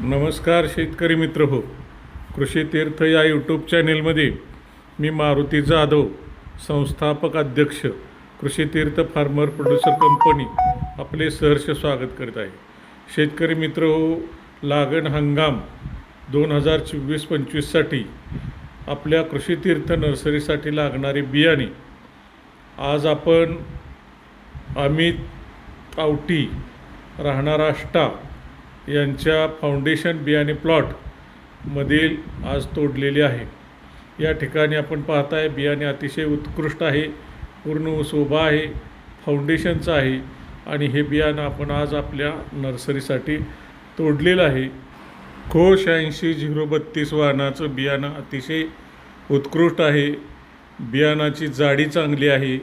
नमस्कार शेतकरी मित्र हो. कृषी तीर्थ या यूट्यूब चॅनेलमध्ये मी मारुती जाधव संस्थापक अध्यक्ष कृषी तीर्थ फार्मर प्रोड्युसर कंपनी आपले सहर्ष स्वागत करीत आहे. शेतकरी मित्र हो लागण हंगाम दोन हजार चोवीस पंचवीससाठी आपल्या कृषी तीर्थ नर्सरीसाठी लागणारे बियाणे आज आपण अमित आवटी राहणारा आष्टा यांच्या फाउंडेशन बियाणे प्लॉटमधील आज तोडलेले आहे. या ठिकाणी आपण पाहताय बियाणे अतिशय उत्कृष्ट आहे पूर्ण शोभा आहे फाउंडेशनचं आहे आणि हे बियाणं आपण आज आपल्या नर्सरीसाठी तोडलेलं आहे. खो शहाऐंशी झिरो बत्तीस वाहनाचं बियाणं अतिशय उत्कृष्ट आहे. बियाणाची जाडी चांगली आहे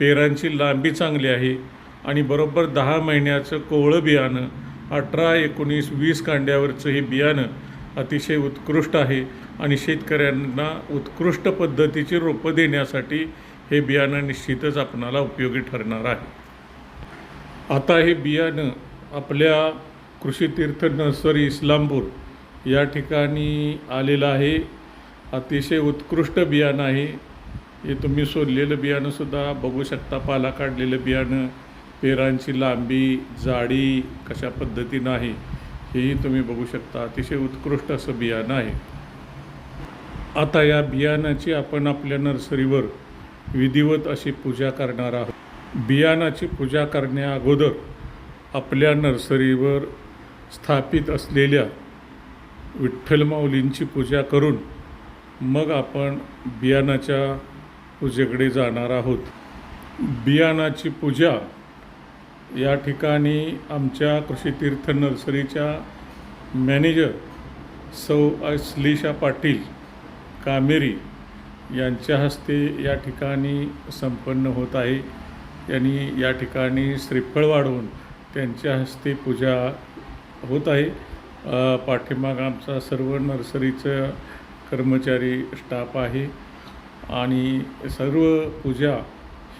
पेरांची लांबी चांगली आहे आणि बरोबर दहा महिन्याचं कोवळं बियाणं अठरा एकोणीस वीस कांड्यावरचं हे बियाणं अतिशय उत्कृष्ट आहे आणि शेतकऱ्यांना उत्कृष्ट पद्धतीची रोपं देण्यासाठी हे बियाणं निश्चितच आपणाला उपयोगी ठरणार आहे. आता हे बियाणं आपल्या कृषी तीर्थ नर्सरी इस्लामपूर या ठिकाणी आलेलं आहे. अतिशय उत्कृष्ट बियाणं आहे. हे तुम्ही सोडलेलं बियाणंसुद्धा बघू शकता. पाला काढलेलं बियाणं पेरांची लांबी जाडी कशा पद्धतीनं आहे हेही तुम्ही बघू शकता. अतिशय उत्कृष्ट असं बियाणं आहे. आता या बियाणाची आपण आपल्या नर्सरीवर विधिवत अशी पूजा करणार आहोत. बियाणाची पूजा करण्या अगोदर आपल्या नर्सरीवर स्थापित असलेल्या विठ्ठल माऊलींची पूजा करून मग आपण बियाणाच्या पूजेकडे जाणार आहोत. बियाणाची पूजा या ठिकाणी आमच्या कृषीतीर्थ नर्सरीच्या मॅनेजर सौ श्लीषा पाटील कामेरी यांच्या हस्ते या ठिकाणी संपन्न होत आहे. यांनी या ठिकाणी श्रीफळ वाढवून त्यांच्या हस्ते पूजा होत आहे. पाठीमाग आमचा सर्व नर्सरीचं कर्मचारी स्टाफ आहे. आणि सर्व पूजा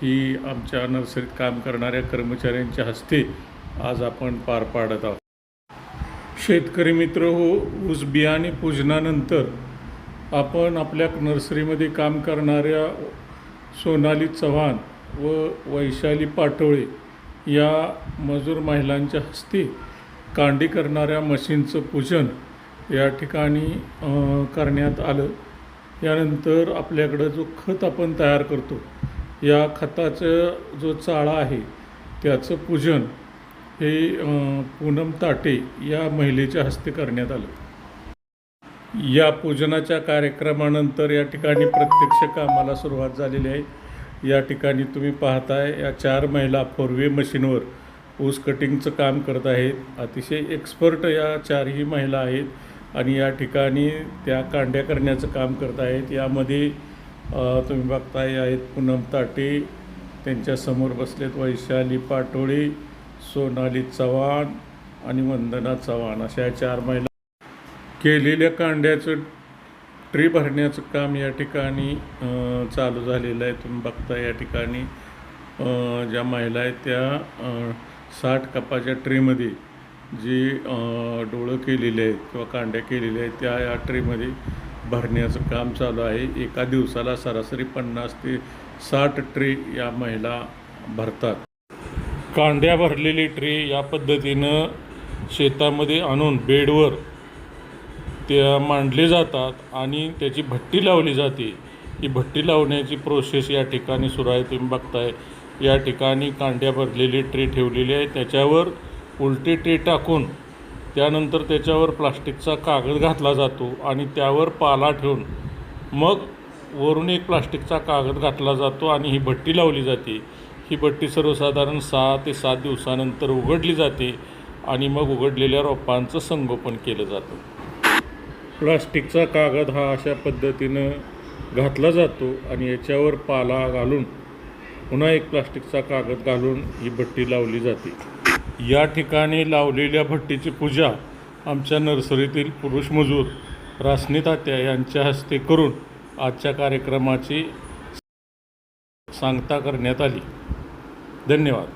ही आमच्या नर्सरीत काम करणाऱ्या कर्मचाऱ्यांच्या हस्ते आज आपण पार पाडत आहोत. शेतकरी मित्र हो ऊस बियाणे पूजनानंतर आपण आपल्या नर्सरीमध्ये काम करणाऱ्या सोनाली चव्हाण व वैशाली पाटोळे या मजूर महिलांच्या हस्ते कांडी करणाऱ्या मशीनचं पूजन या ठिकाणी करण्यात आलं. यानंतर आपल्याकडं जो खत आपण तयार करतो या खताचं जो चाळा आहे त्याचं पूजन हे पूनम ताटे या महिलेच्या हस्ते करण्यात आलं. या पूजनाच्या कार्यक्रमानंतर या ठिकाणी प्रत्यक्ष कामाला सुरुवात झालेली आहे. या ठिकाणी तुम्ही पाहताय या चार महिला फोरवे मशीनवर ऊस कटिंगचं काम करत आहेत. अतिशय एक्सपर्ट या चारही महिला आहेत आणि या ठिकाणी त्या कांड्या करण्याचं काम करत आहेत. यामध्ये तुम्ही तुम्ही बघताय आहेत पूनम ताटे त्यांच्यासमोर बसलेत वैशाली पाटोळी सोनाली चव्हाण आणि वंदना चव्हाण. अशा या चार महिला केलेल्या कांड्याचं ट्री भरण्याचं काम या ठिकाणी चालू झालेलं आहे. तुम्ही बघता या ठिकाणी ज्या महिला आहेत त्या साठ कपाच्या ट्रीमध्ये जी डोळं केलेले आहेत किंवा कांड्या केलेल्या आहेत त्या या ट्रीमध्ये भरण्याचं काम चालू आहे. एका दिवसाला सरासरी पन्नास ते साठ ट्रे या महिला भरतात. कांड्या भरलेली ट्रे या पद्धतीनं शेतामध्ये आणून बेडवर त्या मांडले जातात आणि त्याची भट्टी लावली जाते. ही भट्टी लावण्याची प्रोसेस या ठिकाणी सुरू आहे तुम्ही बघताय. या ठिकाणी कांड्या भरलेली ट्रे ठेवलेली आहे. त्याच्यावर उलटे ट्रे टाकून त्यानंतर त्याच्यावर प्लास्टिकचा कागद घातला जातो आणि त्यावर पाला ठेवून मग वरून एक प्लास्टिकचा कागद घातला जातो आणि ही भट्टी लावली जाते. ही भट्टी सर्वसाधारण सहा ते सात दिवसानंतर उघडली जाते आणि मग उघडलेल्या रोपांचं संगोपन केलं जातं. प्लास्टिकचा कागद हा अशा पद्धतीनं घातला जातो आणि याच्यावर पाला घालून पुन्हा एक प्लास्टिकचा कागद घालून ही भट्टी लावली जाते. या ठिकाणी लावलेल्या भट्टीची पूजा आमच्या नर्सरीतील पुरुष मजूर रासनी तात्या यांच्या हस्ते करून आजच्या कार्यक्रमाची सांगता करण्यात आली. धन्यवाद.